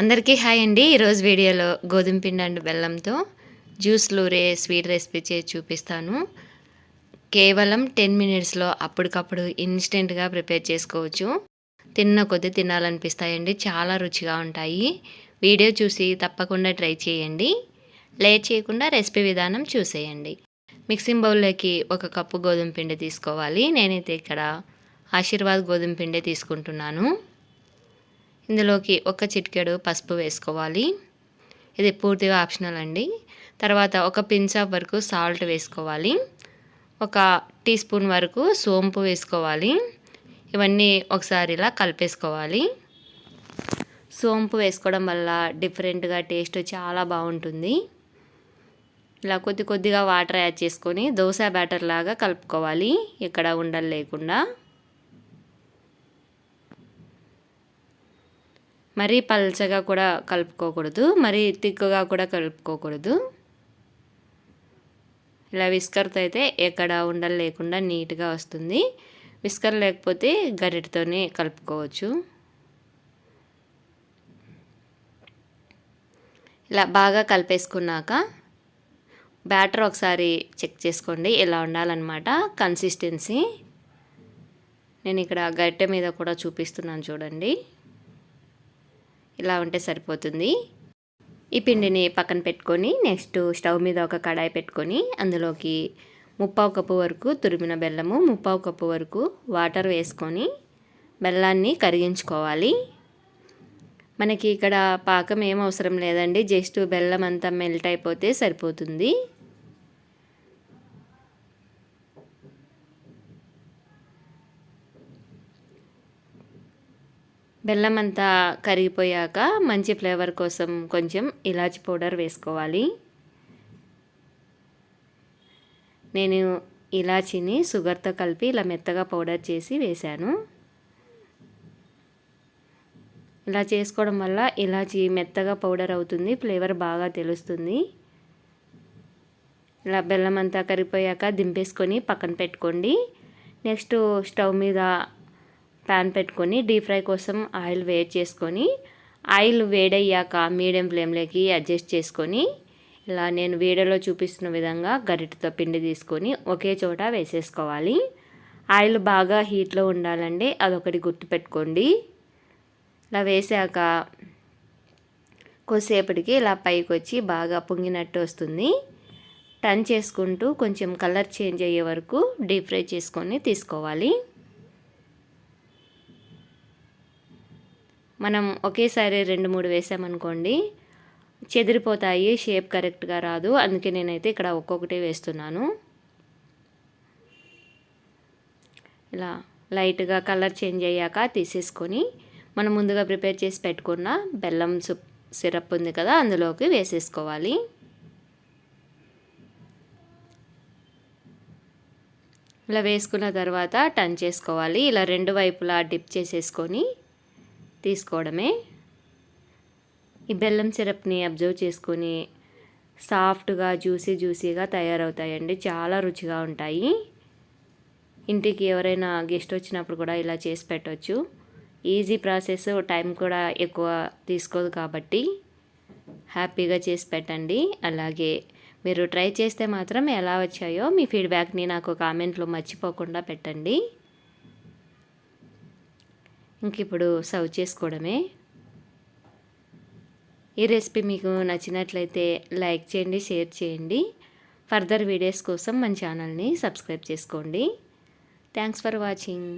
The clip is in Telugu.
అందరికీ హాయ్ అండి. ఈరోజు వీడియోలో గోధుమ పిండి అండ్ బెల్లంతో జ్యూస్ లూరే స్వీట్ రెసిపీ చేసి చూపిస్తాను. కేవలం టెన్ మినిట్స్లో అప్పటికప్పుడు ఇన్స్టెంట్గా ప్రిపేర్ చేసుకోవచ్చు. తిన్న కొద్దీ తినాలనిపిస్తాయండి. చాలా రుచిగా ఉంటాయి. వీడియో చూసి తప్పకుండా ట్రై చేయండి. లేట్ చేయకుండా రెసిపీ విధానం చూసేయండి. మిక్సింగ్ బౌల్లోకి ఒక కప్పు గోధుమ పిండి తీసుకోవాలి. నేనైతే ఇక్కడ ఆశీర్వాద్ గోధుమ పిండి తీసుకుంటున్నాను. ఇందులోకి ఒక చిటికెడు పసుపు వేసుకోవాలి. ఇది పూర్తిగా ఆప్షనల్ అండి. తర్వాత ఒక పిన్సాప్ వరకు సాల్ట్ వేసుకోవాలి. ఒక టీ స్పూన్ వరకు సోంపు వేసుకోవాలి. ఇవన్నీ ఒకసారి ఇలా కలిపేసుకోవాలి. సోంపు వేసుకోవడం వల్ల డిఫరెంట్గా టేస్ట్ చాలా బాగుంటుంది. ఇలా కొద్ది కొద్దిగా వాటర్ యాడ్ చేసుకొని దోశ బ్యాటర్ లాగా కలుపుకోవాలి. ఇక్కడ ఉండలు లేకుండా. మరీ పల్చగా కూడా కలుపుకోకూడదు మరీ తిక్కుగా కూడా కలుపుకోకూడదు. ఇలా విస్కర్తో అయితే ఎక్కడ ఉండలు లేకుండా నీట్గా వస్తుంది. విస్కర్ లేకపోతే గరిటతోనే కలుపుకోవచ్చు. ఇలా బాగా కలిపేసుకున్నాక బ్యాటర్ ఒకసారి చెక్ చేసుకోండి ఎలా ఉండాలన్నమాట. కన్సిస్టెన్సీ. నేను ఇక్కడ గరిటె మీద కూడా చూపిస్తున్నాను చూడండి. ఇలా ఉంటే సరిపోతుంది. ఈ పిండిని పక్కన పెట్టుకొని నెక్స్ట్ స్టవ్ మీద ఒక కడాయి పెట్టుకొని అందులోకి ముప్పావు కప్పు వరకు తురిమిన బెల్లము ముప్పావు కప్పు వరకు వాటర్ వేసుకొని బెల్లాన్ని కరిగించుకోవాలి. మనకి ఇక్కడ పాకం ఏం అవసరం లేదండి జస్ట్ బెల్లం అంతా మెల్ట్ అయిపోతే సరిపోతుంది. బెల్లం అంతా కరిగిపోయాక మంచి ఫ్లేవర్ కోసం కొంచెం ఇలాచి పౌడర్ వేసుకోవాలి. నేను ఇలాచీని షుగర్తో కలిపి ఇలా మెత్తగా పౌడర్ చేసి వేశాను. ఇలా చేసుకోవడం వల్ల ఇలాచి మెత్తగా పౌడర్ అవుతుంది ఫ్లేవర్ బాగా తెలుస్తుంది. ఇలా బెల్లం అంతా కరిగిపోయాక దింపేసుకొని పక్కన పెట్టుకోండి. నెక్స్ట్ స్టవ్ మీద ప్యాన్ పెట్టుకొని డీప్ ఫ్రై కోసం ఆయిల్ వేడి చేసుకొని ఆయిల్ వేడయ్యాక మీడియం ఫ్లేమ్లోకి అడ్జస్ట్ చేసుకొని ఇలా నేను వీడియోలో చూపిస్తున్న విధంగా గరిటతో పిండి తీసుకొని ఒకే చోట వేసేసుకోవాలి. ఆయిల్ బాగా హీట్లో ఉండాలండి అదొకటి గుర్తుపెట్టుకోండి ఇలా వేసాక కొద్దిసేపటికి ఇలా పైకి వచ్చి బాగా పొంగినట్టు వస్తుంది. టర్న్ చేసుకుంటూ కొంచెం కలర్ చేంజ్ అయ్యే వరకు డీప్ ఫ్రై చేసుకొని తీసుకోవాలి. మనం ఒకేసారి రెండు మూడు వేసామనుకోండి చెదిరిపోతాయి షేప్ కరెక్ట్గా రాదు. అందుకే నేనైతే ఇక్కడ ఒక్కొక్కటి వేస్తున్నాను. ఇలా లైట్గా కలర్ చేంజ్ అయ్యాక తీసేసుకొని మనం ముందుగా ప్రిపేర్ చేసి పెట్టుకున్న బెల్లం సిరప్ ఉంది కదా అందులోకి వేసేసుకోవాలి. ఇలా వేసుకున్న తర్వాత టర్న్ చేసుకోవాలి. ఇలా రెండు వైపులా డిప్ చేసేసుకొని తీసుకోవడమే. ఈ బెల్లం సిరప్ని అబ్జర్వ్ చేసుకొని సాఫ్ట్గా జ్యూసీ జ్యూసీగా తయారవుతాయండి. చాలా రుచిగా ఉంటాయి. ఇంటికి ఎవరైనా గెస్ట్ వచ్చినప్పుడు కూడా ఇలా చేసి పెట్టవచ్చు ఈజీ ప్రాసెస్ టైం కూడా ఎక్కువ తీసుకోదు కాబట్టి హ్యాపీగా చేసి పెట్టండి. అలాగే మీరు ట్రై చేస్తే మాత్రం ఎలా వచ్చాయో మీ ఫీడ్బ్యాక్ని నాకు కామెంట్లో మర్చిపోకుండా పెట్టండి. ఇంక ఇప్పుడు సర్వ్ చేసుకోవడమే. ఈ రెసిపీ మీకు నచ్చినట్లయితే లైక్ చేయండి షేర్ చేయండి. ఫర్దర్ వీడియోస్ కోసం మన ఛానల్ని సబ్స్క్రైబ్ చేసుకోండి. Thanks for watching.